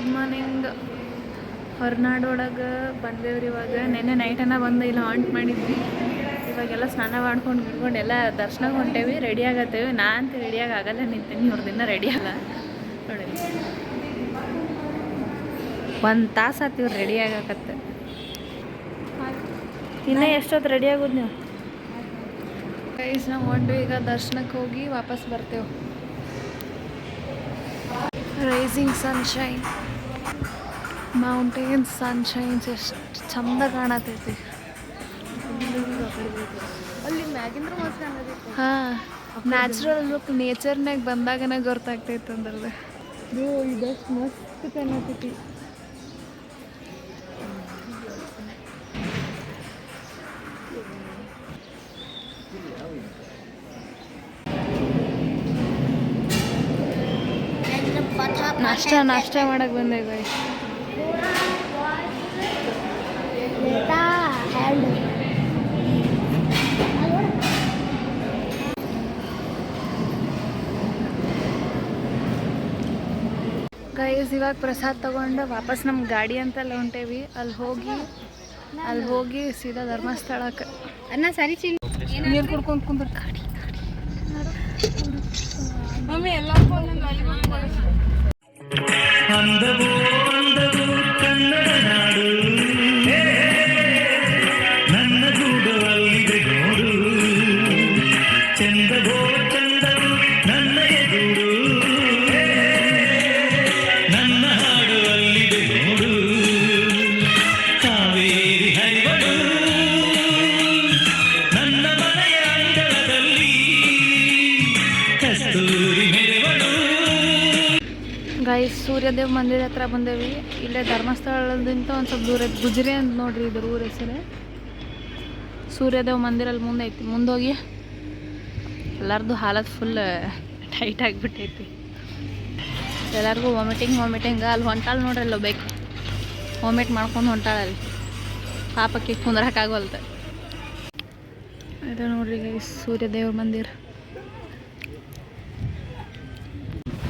Good morning. ಹೊರನಾಡೊಳಗೆ ಬಂದೇವ್ರಿ ಇವಾಗ. ನೆನ್ನೆ ನೈಟನ್ನ ಬಂದು ಇಲ್ಲ ಆಂಟ್ ಮಾಡಿದ್ವಿ. ಇವಾಗೆಲ್ಲ ಸ್ನಾನ ಮಾಡ್ಕೊಂಡು ಗಿಡ್ಕೊಂಡು ಎಲ್ಲ ದರ್ಶನಕ್ಕೆ ಹೊಂಟೇವಿ ರೆಡಿ ಆಗತ್ತೇವೆ. ನಾ ಅಂತ ರೆಡಿಯಾಗಿ ಆಗಲ್ಲ ನಿಂತೀನಿ ದಿನ ರೆಡಿ ಅಲ್ಲ. ನೋಡಿ. ಒಂದು ತಾಸು ಇವ್ರು ರೆಡಿ ಆಗಕತ್ತೆ. ಇನ್ನೂ ಎಷ್ಟೊತ್ತು ರೆಡಿ ಆಗೋದು ನೀವು? ಗೈಸ್ ನಾವು ಹೊಂಟು ಈಗ ದರ್ಶನಕ್ಕೆ ಹೋಗಿ ವಾಪಸ್ ಬರ್ತೇವೆ. ರೈಸಿಂಗ್ ಸನ್ಶೈನ್ ಮೌಂಟೇನ್ಸ್ ಸನ್ಶೈನ್ಸ್ ಎಷ್ಟು ಚಂದ ಕಾಣತೈತಿ. ಅಲ್ಲಿ ಮ್ಯಾಗಿಂದ್ರ ಹಾಂ ನ್ಯಾಚುರಲ್ ಲುಕ್ ನೇಚರ್ನಾಗ ಬಂದಾಗನ ಗೊತ್ತಾಗ್ತೈತೆ ಅಂದ್ರಲ್ಲ ಇದು ಇದಷ್ಟು ಮಸ್ತ್ ಕಾಣತೈತಿ. ನಾಷ್ಟ ನಾಷ್ಟ ಮಾಡಕ್ ಬಂದೆ ಗೈಸ್ ಗೈಸ್ ಇವಾಗ ಪ್ರಸಾದ್ ತಗೊಂಡು ವಾಪಸ್ ನಮ್ಮ ಗಾಡಿ ಅಂತೆಲ್ಲ ಹೊಂಟೇವಿ. ಅಲ್ಲಿ ಹೋಗಿ ಅಲ್ಲಿ ಹೋಗಿ ಸೀದಾ ಧರ್ಮಸ್ಥಳಕ್ಕೆ. ಅನ್ನ ಸರಿ ಚಿನ್ನ ನೀರು ಕುಡ್ಕೊಂಡು ಕುಂದ್ರ. ಗಾಡಿ ಮಮ್ಮಿ ಎಲ್ಲ আনন্দবো ಸೂರ್ಯದೇವ್ ಮಂದಿರ ಹತ್ರ ಬಂದೇವಿ. ಇಲ್ಲೇ ಧರ್ಮಸ್ಥಳದಿಂದ ಒಂದು ಸ್ವಲ್ಪ ದೂರ ಗುಜರಿ ಅಂತ ನೋಡ್ರಿ ಇದ್ರ ಊರ ಹೆಸರು. ಸೂರ್ಯದೇವ್ ಮಂದಿರ ಅಲ್ಲಿ ಮುಂದೆ ಐತಿ. ಮುಂದೋಗಿ ಎಲ್ಲರದು ಹಾಲತ್ ಫುಲ್ ಟೈಟ್ ಆಗಿಬಿಟ್ಟೈತಿ. ಎಲ್ಲರಿಗೂ ವಾಮಿಟಿಂಗ್ ವಾಮಿಟಿಂಗ್ ಅಲ್ಲಿ ಹೊಂಟಾಳ್ ನೋಡ್ರಿ ಅಲ್ಲೋ ಬೇಕು ವಾಮಿಟ್ ಮಾಡ್ಕೊಂಡು ಹೊಂಟಾಳ ಅಲ್ಲಿ. ಪಾಪಕ್ಕೆ ಕುಂದ್ರಕ್ಕಾಗವಲ್ತ ಇದು ನೋಡ್ರಿ ಸೂರ್ಯದೇವ್ರ ಸೂರ್ಯದೇವ ಮಂದಿರ.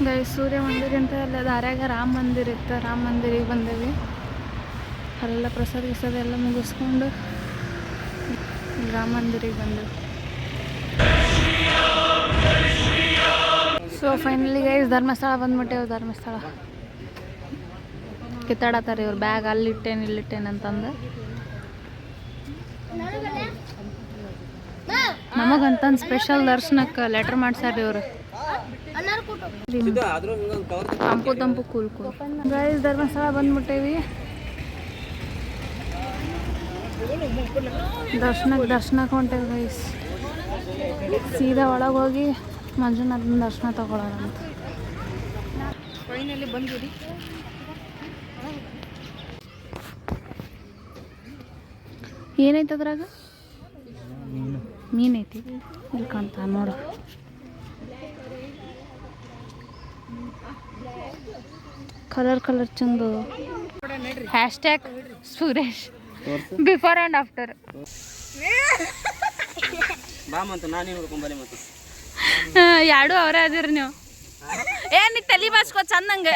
ಗೈ ಸೂರ್ಯ ಮಂದಿರ ಅಂತ ಅಲ್ಲ ದಾರ್ಯಾಗ ರಾಮ ಮಂದಿರ ಇತ್ತು. ರಾಮ ಮಂದಿರಿಗೆ ಬಂದೇವಿ. ಅಲ್ಲೆಲ್ಲ ಪ್ರಸಾದ ಗಿಸಾದ ಎಲ್ಲ ಮುಗಿಸ್ಕೊಂಡು ರಾಮ ಮಂದಿರಿಗೆ ಬಂದೆವು. ಸೊ ಫೈನಲಿ ಗೈಸ್ ಧರ್ಮಸ್ಥಳ ಬಂದ್ಬಿಟ್ಟೇವು. ಧರ್ಮಸ್ಥಳ ಕಿತ್ತಾಡತ್ತಾರೆ ಇವ್ರು ಬ್ಯಾಗ್ ಅಲ್ಲಿಟ್ಟೇನು, ಇಲ್ಲಿಟ್ಟೇನು ಅಂತಂದು. ನಮಗಂತಂದು ಸ್ಪೆಷಲ್ ದರ್ಶನಕ್ಕೆ ಲೆಟ್ರ್ ಮಾಡ್ಸ್ಯಾರ ಇವರು. ತಂಪು ತಂಪು ಕೂಲ್ ಕೂಲ್ ಗೈಸ್ ಧರ್ಮಸ್ಥಳ ಬಂದ್ಬಿಟ್ಟೇವಿ. ದರ್ಶನಕ್ಕೆ ದರ್ಶನಕ್ಕೆ ಹೊಂಟೇವಿ ಗೈಸ್ ಸೀದಾ ಒಳಗೆ ಹೋಗಿ ಮಂಜುನಾಥನ ದರ್ಶನ ತಗೊಳ್ಳೋಣ ಅಂತ. ಫೈನಲಿ ಬಂದಿರಿ. ಏನೈತೆ ಅದ್ರಾಗ? ಮೀನೈತಿ. ಇಲ್ಲಿ ಕಾಣ್ತಾ ನೋಡು. Colour colour Chandu. Hashtag Suresh before and after ಬಾ ಮತ್ತು ನಾನೇ ನೋಡ್ಕೊಂಬರಿ ಮತ್ತು ಎರಡು ಅವರೇ ಅದಿರಿ ನೀವು? ಏ ನೀ ತಲೆ ಬಾಚ್ಕೋ ಚಂದಂಗೆ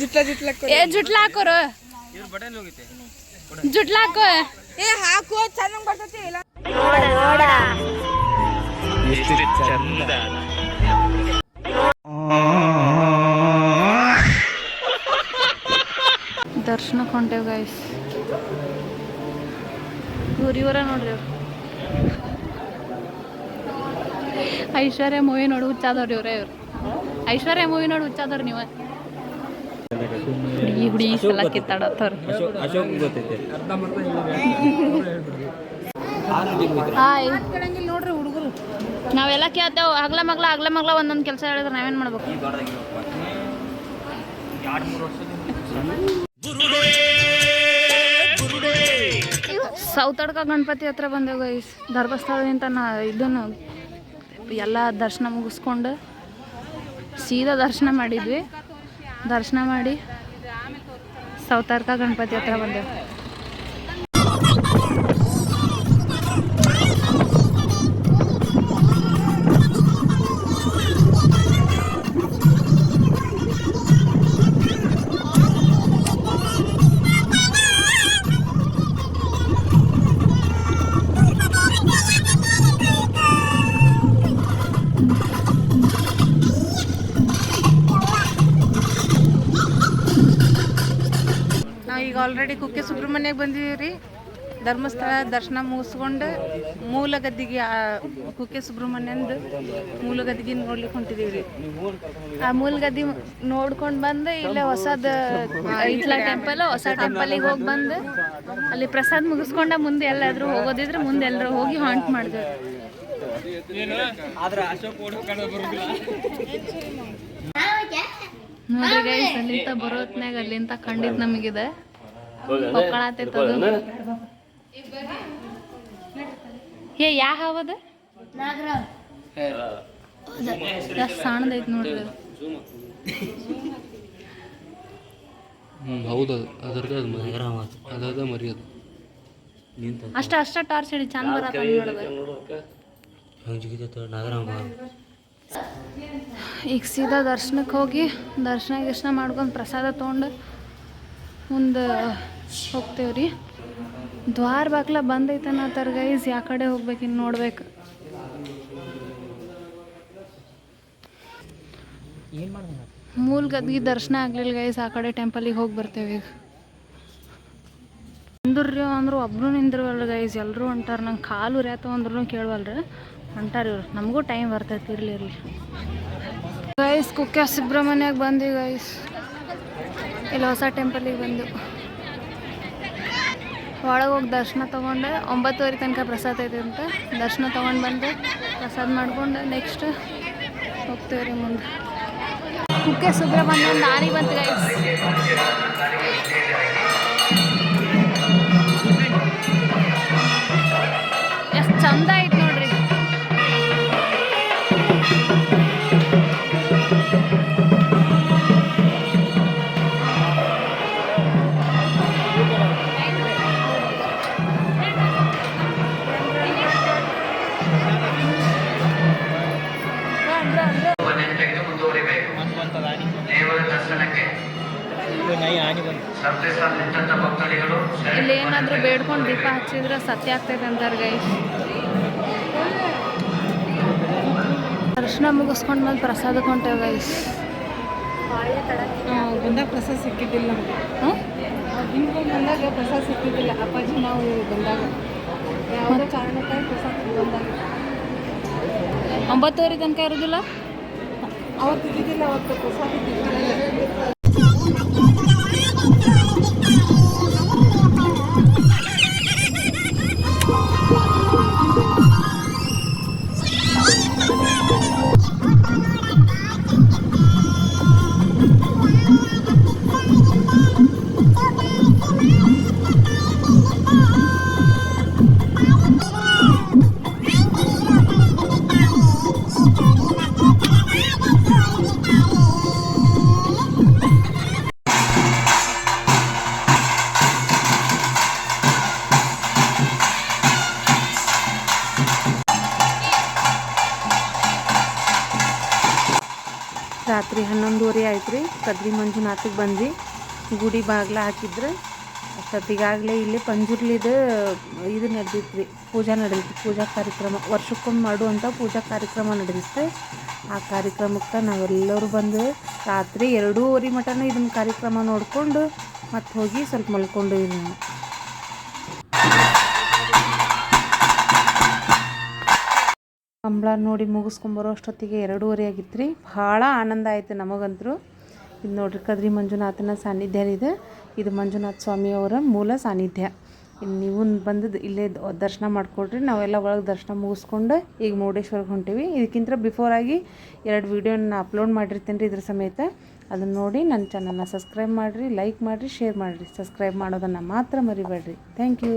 ಜುಟ್ಲ ಜುಟ್ಲ ಏ ಜುಟ್ಲ ಹಾಕೋರು. ಜುಟ್ಲ ಹಾಕೋ. ಏ ಹಾಕು ಬರ್ತೈತಿ. ಇಲ್ಲ. ಚಂದ. ಹೊಂಟೇವ್ ಗೈಸ್ ಇವ್ರು ಇವರ ನೋಡ್ರಿ ಅವ್ರು. ಐಶ್ವರ್ಯ ಮೂವಿ ನೋಡಿ ಹುಚ್ಚಾದವ್ರಿ ಇವರೇ ಇವ್ರು. ಐಶ್ವರ್ಯ ಮೂವಿ ನೋಡಿ ಹುಚ್ಚಾದವ್ರು ನೀವು. ಹುಡುಗಿ ಹುಡುಗಿ ಸಲ ಕಿತ್ತಾಡತ್ತವ್ರ. ಹಾಯ್ ನೋಡ್ರಿ ಹುಡುಗರು ನಾವೆಲ್ಲ ಕೇಳ್ತೇವೆ ಅಗ್ಲ ಮಗ್ಲ ಅಗ್ಲ ಮಗ್ಲ ಒಂದೊಂದು ಕೆಲಸ ಹೇಳಿದ್ರೆ ನಾವೇನು ಮಾಡ್ಬೇಕು? ಸೌತಡ್ಕ ಗಣಪತಿ ಹತ್ರ ಬಂದೆವು ಗೈಸ್. ಧರ್ಮಸ್ಥಳದಿಂದ ನಾ ಇದನ್ನು ಎಲ್ಲ ದರ್ಶನ ಮುಗಿಸ್ಕೊಂಡು ಸೀದಾ ದರ್ಶನ ಮಾಡಿದ್ವಿ. ದರ್ಶನ ಮಾಡಿ ಸೌತಡ್ಕ ಗಣಪತಿ ಹತ್ರ ಬಂದೆವು. ಆಲ್ರೆಡಿ ಕುಕ್ಕೆ ಸುಬ್ರಹ್ಮಣ್ಯಕ್ಕೆ ಬಂದಿದ್ದೀವಿ ರೀ ಧರ್ಮಸ್ಥಳ ದರ್ಶನ ಮುಗಿಸ್ಕೊಂಡು ಮೂಲ ಗದ್ದಿಗೆ ಆ ಕುಕ್ಕೆ ಸುಬ್ರಹ್ಮಣ್ಯಂದು ಮೂಲ ಗದ್ದಿಗೆ ನೋಡ್ಲಿಕ್ಕೆ ಹೊಂಟಿದೀವಿ ರೀ ಆ ಮೂಲ್ಗದ್ದಿ ನೋಡ್ಕೊಂಡು ಬಂದು ಇಲ್ಲೇ ಹೊಸದ ಐತ್ಲಾ ಟೆಂಪಲ್ ಹೊಸ ಟೆಂಪಲಿಗೆ ಹೋಗಿ ಬಂದು ಅಲ್ಲಿ ಪ್ರಸಾದ ಮುಗಿಸ್ಕೊಂಡ ಮುಂದೆ ಎಲ್ಲಾದರೂ ಹೋಗೋದಿದ್ರೆ ಮುಂದೆ ಎಲ್ಲರೂ ಹೋಗಿ ಹಾಂಟ್ ಮಾಡಿದೆ. ಆದ್ರೆ ಅಶೋಕ್ ಓಡಿಸ್ಕೊಂಡು ಬರೋದಿಲ್ಲ. ನೋಡಿ ಗೈಸ್ ಅಲ್ಲಿಂದ ಬರೋತ್ನಾಗ ಅಲ್ಲಿಂದ ಖಂಡಿತ ನಮಗಿದೆ. ಏ ಯಾ ಹಾವದ? ಎಷ್ಟು ಸಣ್ಣದೈತೆ ನೋಡ್ರಿ ಅದು. ಹ್ಞೂ ಹೌದು ಅದರದ್ದು ಅದು ಮರಿ. ಅದ ಮರಿ ಅದು. ಅಷ್ಟ ಅಷ್ಟ ಟಾರ್ಚ್ ಹಿಡಿ ಚಂದ ಬರತ್ತ ಈಗ ಸೀದಾ ದರ್ಶನಕ್ಕೆ ಹೋಗಿ ದರ್ಶನ ಗಿರ್ಶನ ಮಾಡ್ಕೊಂಡು ಪ್ರಸಾದ ತಗೊಂಡು ಮುಂದೆ ಹೋಗ್ತೇವೆ ರೀ ದ್ವಾರ ಬಾಗ್ಲ ಬಂದೈತೆ ಅನ್ನತ್ತಾರ ಗೈಸ್ ಯಾ ಕಡೆ ಹೋಗ್ಬೇಕು, ಇನ್ನು ನೋಡ್ಬೇಕು. ಮೂಲ ಗದ್ಗಿ ದರ್ಶನ ಆಗ್ಲಿಲ್ಲ ಗೈಸ್ ಆ ಕಡೆ ಟೆಂಪಲಿಗೆ ಹೋಗಿ ಬರ್ತೇವೆ ಈಗ. ನಿಂದ್ರಿ ಅಂದ್ರು ಒಬ್ರು ನಿಂದಿರ್ವಲ್ರಿ ಗೈಸ್ ಎಲ್ಲರೂ ಹೊಂಟಾರ, ನಂಗೆ ಕಾಲು ರೇತ ಅಂದ್ರೂ ಕೇಳವಲ್ರಿ. ಹೊಂಟಾರ ಇವ್ರು. ನಮಗೂ ಟೈಮ್ ಬರ್ತೈತಿ, ಇರ್ಲಿ ಇರ್ಲಿ. ಗೈಸ್ ಕುಕ್ಕೆ ಸುಬ್ರಹ್ಮಣ್ಯಕ್ಕೆ ಬಂದ್ವಿ ಗೈಸ್ ಇಲ್ಲಿ ಹೊಸ ಟೆಂಪಲಿಗೆ ಬಂದು ಒಳಗೆ ಹೋಗಿ ದರ್ಶನ ತೊಗೊಂಡು. ಒಂಬತ್ತುವರೆ ತನಕ ಪ್ರಸಾದ ಐತೆ ಅಂತ. ದರ್ಶನ ತೊಗೊಂಡು ಬಂದು. ಪ್ರಸಾದ ಮಾಡ್ಕೊಂಡು ನೆಕ್ಸ್ಟ್ ಹೋಗ್ತೇವೆ ರೀ ಮುಂದೆ. ಕುಕ್ಕೆ ಸುಬ್ರಹ್ಮಣ್ಯ ನಾರಿ ಬಂತು ಗೈಸ್ ಎಷ್ಟು ಚಂದ ಐತೆ. ಇಲ್ಲಿ ಏನಾದ್ರೂ ಬೇಡ್ಕೊಂಡು ದೀಪ ಹಚ್ಚಿದ್ರೆ ಸತ್ಯ ಆಗ್ತೈತೆ ಅಂತಾರೆ ಗೈ ದರ್ಶನ ಮುಗಿಸ್ಕೊಂಡು ಮೇಲೆ ಪ್ರಸಾದ ಹೊಂಟೇವೆ ಗೈಸ್ ಬಂದಾಗ ಪ್ರಸಾದ ಸಿಕ್ಕಿದ್ದಿಲ್ಲ. ಹಿಂಗೆ ಬಂದಾಗ ಪ್ರಸಾದ ಸಿಕ್ಕಿದ್ದಿಲ್ಲ. ಅಪ್ಪಾಜಿ ನಾವು ಬಂದಾಗ. ಯಾವುದೇ ಕಾರಣಕ್ಕಾಗಿ ಪ್ರಸಾದ ಬಂದಾಗ ಒಂಬತ್ತುವರೆ ತನಕ ಇರೋದಿಲ್ಲ? ಅವತ್ತು ಇದ್ದಿದ್ದಿಲ್ಲ ಅವತ್ತು ಪ್ರಸಾದ ಕದ್ರಿ ಮಂಜುನಾಥಕ್ಕೆ ಬಂದ್ವಿ. ಗುಡಿ ಬಾಗ್ಲ ಹಾಕಿದ್ರೆ ಅಷ್ಟೊತ್ತಿಗಾಗಲೇ ಇಲ್ಲಿ ಪಂಜುರ್ಲಿದ ಇದು ನಡೆದಿತ್ತು ಪೂಜಾ ನಡೆದಿತ್ತು. ಪೂಜಾ ಕಾರ್ಯಕ್ರಮ ವರ್ಷಕ್ಕೊಂದು ಮಾಡುವಂಥ ಪೂಜಾ ಕಾರ್ಯಕ್ರಮ ನಡೆದಿತ್ತು. ಆ ಕಾರ್ಯಕ್ರಮಕ್ಕೆ ನಾವೆಲ್ಲರೂ ಬಂದು ರಾತ್ರಿ ಎರಡೂವರೆ ಮಟನ ಇದನ್ನ ಕಾರ್ಯಕ್ರಮ ನೋಡಿಕೊಂಡು ಮತ್ತೆ ಹೋಗಿ ಸ್ವಲ್ಪ ಮಲ್ಕೊಂಡು ನಾವು. ಕಂಬಳ ನೋಡಿ ಮುಗಿಸ್ಕೊಂಬರೋ ಅಷ್ಟೊತ್ತಿಗೆ ಎರಡೂವರೆ ಆಗಿತ್ತು ರೀ ಭಾಳ ಆನಂದ ಆಯಿತು ನಮಗಂತರೂ. ಇದು ನೋಡ್ರಿ, ಕದ್ರಿ ಮಂಜುನಾಥನ ಸಾನ್ನಿಧ್ಯ ಇದೆ ಇದು ಮಂಜುನಾಥ ಸ್ವಾಮಿಯವರ ಮೂಲ ಸಾನ್ನಿಧ್ಯ. ಇನ್ನು ನೀವು ಬಂದು ಇಲ್ಲೇ ದರ್ಶನ ಮಾಡಿಕೊಡ್ರಿ ನಾವೆಲ್ಲ ಒಳಗೆ ದರ್ಶನ ಮುಗಿಸ್ಕೊಂಡು ಈಗ ಮುರುಡೇಶ್ವರಕ್ಕೆ ಹೊಂಟೀವಿ. ಇದಕ್ಕಿಂತ ಬಿಫೋರ್ ಆಗಿ ಎರಡು ವೀಡಿಯೋನ ಅಪ್ಲೋಡ್ ಮಾಡಿರ್ತೀನಿ ರೀ ಇದ್ರ ಸಮೇತ. ಅದನ್ನು ನೋಡಿ ನನ್ನ ಚಾನಲ್ನ ಸಬ್ಸ್ಕ್ರೈಬ್ ಮಾಡಿರಿ ಲೈಕ್ ಮಾಡಿರಿ ಶೇರ್ ಮಾಡಿರಿ. ಸಬ್ಸ್ಕ್ರೈಬ್ ಮಾಡೋದನ್ನು ಮಾತ್ರ ಮರಿಬೇಡ್ರಿ. Thank you